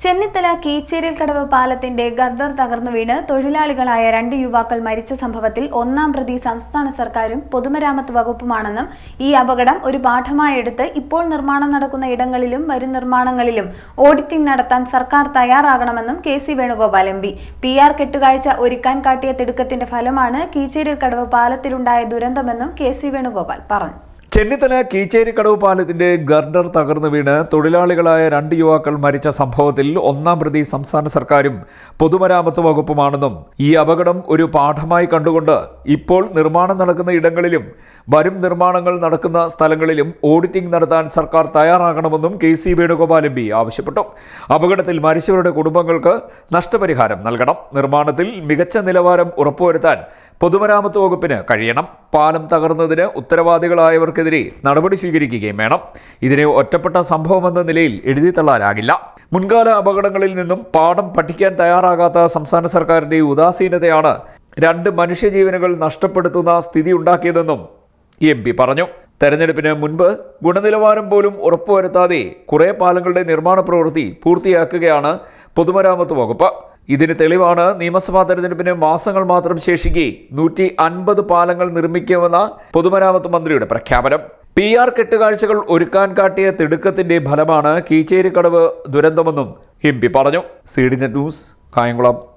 ചെന്നിത്തല കീച്ചേരിൽ കടവ് പാലത്തിന്റെ ഗർദർ തകർന്നു വീണ് തൊഴിലാളികളായ രണ്ട് യുവാക്കൾ മരിച്ച സംഭവത്തിൽ ഒന്നാം പ്രതി സംസ്ഥാന സർക്കാരും പൊതുമരാമത്ത് വകുപ്പുമാണെന്നും ഈ അപകടം ഒരു പാഠമായെടുത്ത് ഇപ്പോൾ നിർമ്മാണം നടക്കുന്ന ഇടങ്ങളിലും വരും നിർമ്മാണങ്ങളിലും ഓഡിറ്റിംഗ് നടത്താൻ സർക്കാർ തയ്യാറാകണമെന്നും K C Venugopal M P. P R കെട്ടുകാഴ്ച ഒരുക്കാൻ കാട്ടിയ തിടുക്കത്തിന്റെ ഫലമാണ് കീച്ചേരിൽ കടവ് പാലത്തിലുണ്ടായ ദുരന്തമെന്നും കെ സി വേണുഗോപാൽ പറഞ്ഞു. ചെന്നിത്തല കീച്ചേരിക്കടവ് പാലത്തിന്റെ ഗർഡർ തകർന്നു വീണ് തൊഴിലാളികളായ രണ്ട് യുവാക്കൾ മരിച്ച സംഭവത്തിൽ ഒന്നാം പ്രതി സംസ്ഥാന സർക്കാരും പൊതുമരാമത്ത് വകുപ്പുമാണെന്നും ഈ അപകടം ഒരു പാഠമായി കണ്ടുകൊണ്ട് ഇപ്പോൾ നിർമ്മാണം നടക്കുന്ന ഇടങ്ങളിലും വരും നിർമ്മാണങ്ങൾ നടക്കുന്ന സ്ഥലങ്ങളിലും ഓഡിറ്റിംഗ് നടത്താൻ സർക്കാർ തയ്യാറാകണമെന്നും K C Venugopal M P ആവശ്യപ്പെട്ടു. അപകടത്തിൽ മരിച്ചവരുടെ കുടുംബങ്ങൾക്ക് നഷ്ടപരിഹാരം നൽകണം. നിർമ്മാണത്തിൽ മികച്ച നിലവാരം ഉറപ്പുവരുത്താൻ പൊതുമരാമത്ത് വകുപ്പിന് കഴിയണം. പാലം തകർന്നതിന് ഉത്തരവാദികളായവർക്കെതിരെ നടപടി സ്വീകരിക്കുകയും വേണം. ഇതിനെ ഒറ്റപ്പെട്ട സംഭവമെന്ന നിലയിൽ എഴുതി തള്ളാനാകില്ല. മുൻകാല അപകടങ്ങളിൽ നിന്നും പാഠം പഠിക്കാൻ തയ്യാറാകാത്ത സംസ്ഥാന സർക്കാരിന്റെ ഉദാസീനതയാണ് രണ്ട് മനുഷ്യജീവനുകൾ നഷ്ടപ്പെടുത്തുന്ന സ്ഥിതി ഉണ്ടാക്കിയതെന്നും എം പി പറഞ്ഞു. തെരഞ്ഞെടുപ്പിന് മുൻപ് ഗുണനിലവാരം പോലും ഉറപ്പുവരുത്താതെ കുറേ പാലങ്ങളുടെ നിർമ്മാണ പ്രവൃത്തി പൂർത്തിയാക്കുകയാണ് പൊതുമരാമത്ത് വകുപ്പ്. ഇതിന് തെളിവാണ് നിയമസഭാ തെരഞ്ഞെടുപ്പിന് മാസങ്ങൾ മാത്രം ശേഷിക്കെ നൂറ്റി അൻപത് പാലങ്ങൾ നിർമ്മിക്കുമെന്ന പൊതുമരാമത്ത് മന്ത്രിയുടെ പ്രഖ്യാപനം. പി ആർ കെട്ടുകാഴ്ചകൾ ഒരുക്കാൻ കാട്ടിയ തിടുക്കത്തിന്റെ ഫലമാണ് കീച്ചേരിക്കടവ് ദുരന്തമെന്നും എം പി പറഞ്ഞു. C D news Kayamkulam.